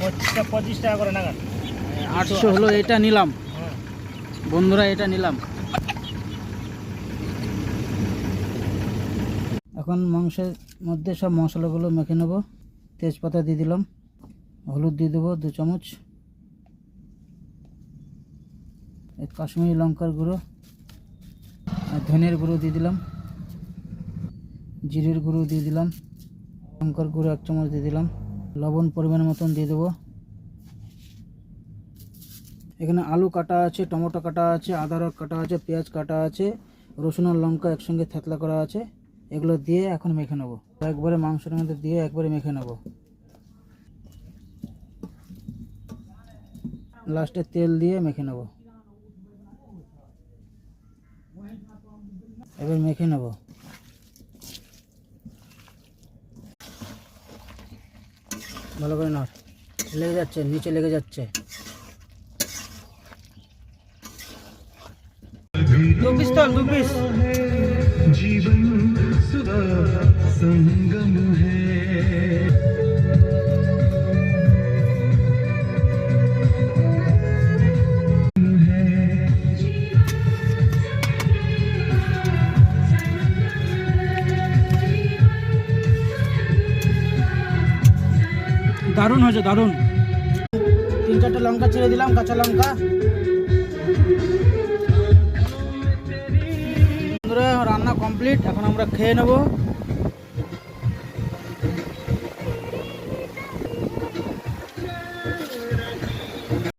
পঁচিশটা পঁচিশ টাকা করে নাগাদ। আটশো হলো এটা নিলাম। বন্ধুরা, এটা নিলাম। এখন মাংসের মধ্যে সব মশলাগুলো মেখে নেব। তেজপাতা দিয়ে দিলাম। হলুদ দিয়ে দেবো দু চামচ। কাশ্মীরি লঙ্কার গুঁড়ো। আর ধনের গুঁড়ো দিয়ে দিলাম। জিরের গুঁড়ো দিয়ে দিলাম। লঙ্কার গুঁড়ো এক চামচ দিয়ে দিলাম। লবণ পরিমাণ মতন দিয়ে দেবো। এখানে আলু কাটা আছে, টমেটো কাটা আছে, আদা রস কাটা আছে, পেঁয়াজ কাটা আছে, রসুন আর লঙ্কা একসঙ্গে থেতলা করা আছে। এগুলো দিয়ে এখন মেখে নেব। একবারে মাংসের মধ্যে দিয়ে একবারে মেখে নেব। লাস্টে তেল দিয়ে মেখে নেব। এবার মেখে নেব। ভালো করে নড়। লেগে যাচ্ছে নিচে লেগে যাচ্ছে। দু পিস তো দু পিস দারুণ হয়েছে, দারুণ। তিন চারটে লঙ্কা ছেড়ে দিলাম, কাঁচা লঙ্কা। রান্না কমপ্লিট এখন আমরা খেয়ে নেব।